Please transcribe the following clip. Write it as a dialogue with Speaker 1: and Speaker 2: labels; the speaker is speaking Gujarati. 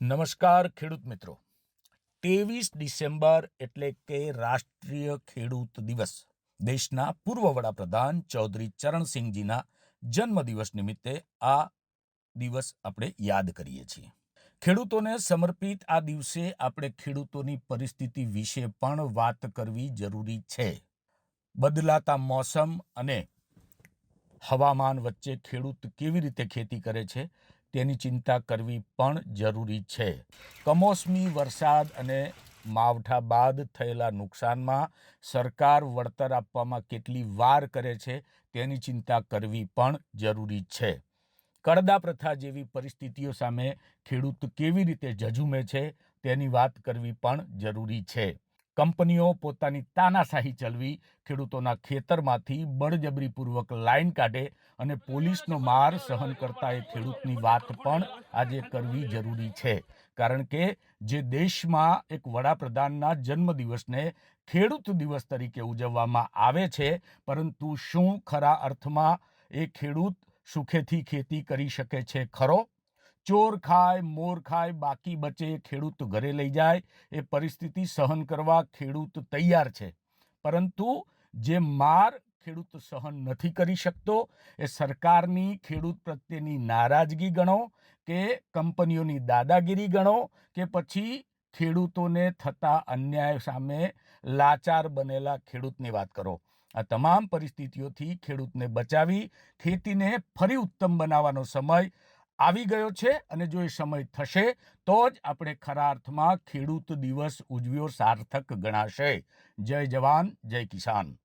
Speaker 1: નમસ્કાર, ખેડૂત મિત્રો. ત્રેવીસ ડિસેમ્બર એટલે કે રાષ્ટ્રીય ખેડૂત દિવસ. દેશના પૂર્વ વડાપ્રધાન ચૌધરી ચરણસિંહજીના જન્મદિવસ નિમિત્તે આ દિવસ આપણે યાદ કરીએ છીએ. ખેડૂતોને સમર્પિત આ દિવસે આપણે ખેડૂતોની પરિસ્થિતિ વિશે પણ વાત કરવી જરૂરી છે. બદલાતા મોસમ અને હવામાન વચ્ચે ખેડૂત કેવી રીતે ખેતી કરે છે તેની ચિંતા કરવી પણ જરૂરી છે. કમોસમી વરસાદ અને માવઠા બાદ થયેલા નુકસાનમાં સરકાર વળતર આપવામાં કેટલી વાર કરે છે તેની ચિંતા કરવી પણ જરૂરી છે. કરદા પ્રથા જેવી પરિસ્થિતિઓ સામે ખેડૂત કેવી રીતે ઝઝુમે છે તેની વાત કરવી પણ જરૂરી છે. કંપનીઓ પોતાની તાનાશાહી ચલવી ખેડૂતોના ખેતરમાંથી બળજબરીપૂર્વક લાઈન કાઢે અને પોલીસનો માર સહન કરતા એ ખેડૂતની વાત પણ આજે કરવી જરૂરી છે. કારણ કે જે દેશમાં એક વડાપ્રધાનના જન્મદિવસને ખેડૂત દિવસ તરીકે ઉજવવામાં આવે છે, પરંતુ શું ખરા અર્થમાં એ ખેડૂત સુખેથી ખેતી કરી શકે છે ખરો? ચોર ખાય, મોર ખાય, બાકી બચે ખેડૂત ઘરે લઈ જાય, એ પરિસ્થિતિ સહન કરવા ખેડૂત તૈયાર છે. પરંતુ જે માર ખેડૂત સહન નથી કરી શકતો, એ સરકારની ખેડૂત પ્રત્યેની નારાજગી ગણો કે કંપનીઓની દાદાગીરી ગણો કે પછી ખેડૂતોને થતા અન્યાય સામે લાચાર બનેલા ખેડૂતની વાત કરો. આ તમામ પરિસ્થિતિઓથી ખેડૂતને બચાવી, ખેતીને ફરી ઉત્તમ બનાવવાનો સમય આવી ગયો છે અને જો એ સમય થશે, તો જ આપણે ખરા અર્થમાં ખેડૂત દિવસ ઉજવ્યો સાર્થક ગણાશે. જય જવાન, જય કિસાન.